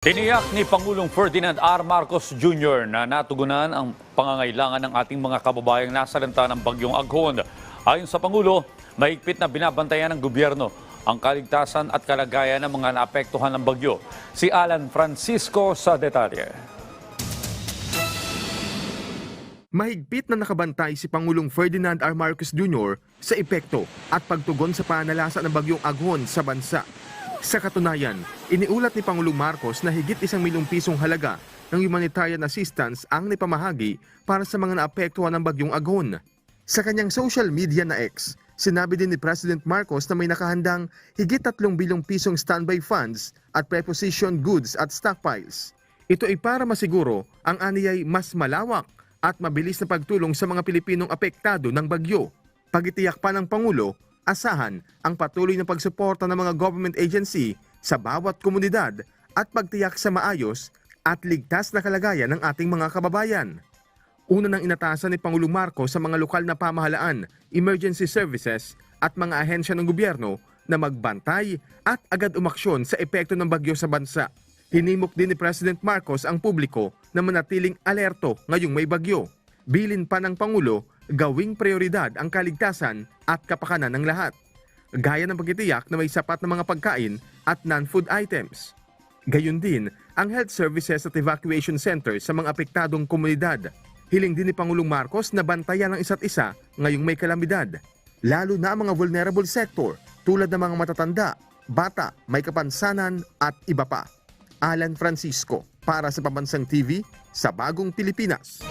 Tiniyak ni Pangulong Ferdinand R. Marcos Jr. na natugunan ang pangangailangan ng ating mga kababayang nasalanta ng bagyong Aghon. Ayon sa Pangulo, mahigpit na binabantayan ng gobyerno ang kaligtasan at kalagayan ng mga naapektuhan ng bagyo. Si Alan Francisco sa detalye. Mahigpit na nakabantay si Pangulong Ferdinand R. Marcos Jr. sa epekto at pagtugon sa panalasa ng bagyong Aghon sa bansa. Sa katunayan, iniulat ni Pangulong Marcos na higit isang milyong pisong halaga ng humanitarian assistance ang nipamahagi para sa mga naapektuhan ng bagyong Aghon. Sa kanyang social media na X, sinabi din ni President Marcos na may nakahandang higit 3 bilyong pisong standby funds at preposition goods at stockpiles. Ito ay para masiguro ang aniyay mas malawak at mabilis na pagtulong sa mga Pilipinong apektado ng bagyo. Pagitiyak pa ng Pangulo, asahan ang patuloy na pagsuporta ng mga government agency sa bawat komunidad at pagtiyak sa maayos at ligtas na kalagayan ng ating mga kababayan. Una nang inatasan ni Pangulong Marcos sa mga lokal na pamahalaan, emergency services at mga ahensya ng gobyerno na magbantay at agad umaksyon sa epekto ng bagyo sa bansa. Hinimok din ni President Marcos ang publiko na manatiling alerto ngayong may bagyo. Bilin pa ng Pangulo, gawing prioridad ang kaligtasan at kapakanan ng lahat. Gaya ng pagtitiyak na may sapat na mga pagkain at non-food items. Gayun din ang health services at evacuation centers sa mga apektadong komunidad. Hiling din ni Pangulong Marcos na bantayan ang isa't isa ngayong may kalamidad. Lalo na ang mga vulnerable sector tulad ng mga matatanda, bata, may kapansanan at iba pa. Alan Francisco para sa Pambansang TV sa Bagong Pilipinas.